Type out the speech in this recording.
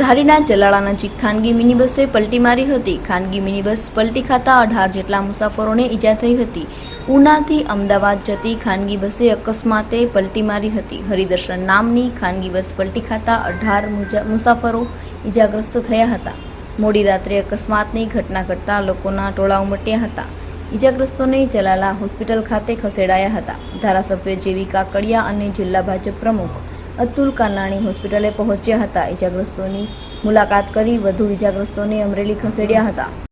ધારીના જલાળા નજીક ખાનગી મિની બસે પલટી મારી હતી. ખાનગી મિની બસ પલટી ખાતા અઢાર જેટલા મુસાફરોને ઈજા થઈ હતી. ઉનાથી અમદાવાદ જતી ખાનગી બસે અકસ્માતે પલટી મારી હતી. હરિદર્શન નામની ખાનગી બસ પલટી ખાતા અઢાર મુસાફરો ઈજાગ્રસ્ત થયા હતા. મોડી રાત્રે અકસ્માતની ઘટના ઘટતા લોકોના ટોળા ઉમટ્યા હતા. ઈજાગ્રસ્તોને જલાલા હોસ્પિટલ ખાતે ખસેડાયા હતા. ધારાસભ્ય જેવી કાકડિયા અને જિલ્લા ભાજપ પ્રમુખ અતુલ કાનાણી હોસ્પિટલે પહોંચ્યા હતા. ઈજાગ્રસ્તોની મુલાકાત કરી વધુ ઇજાગ્રસ્તોને અમરેલી ખસેડ્યા હતા.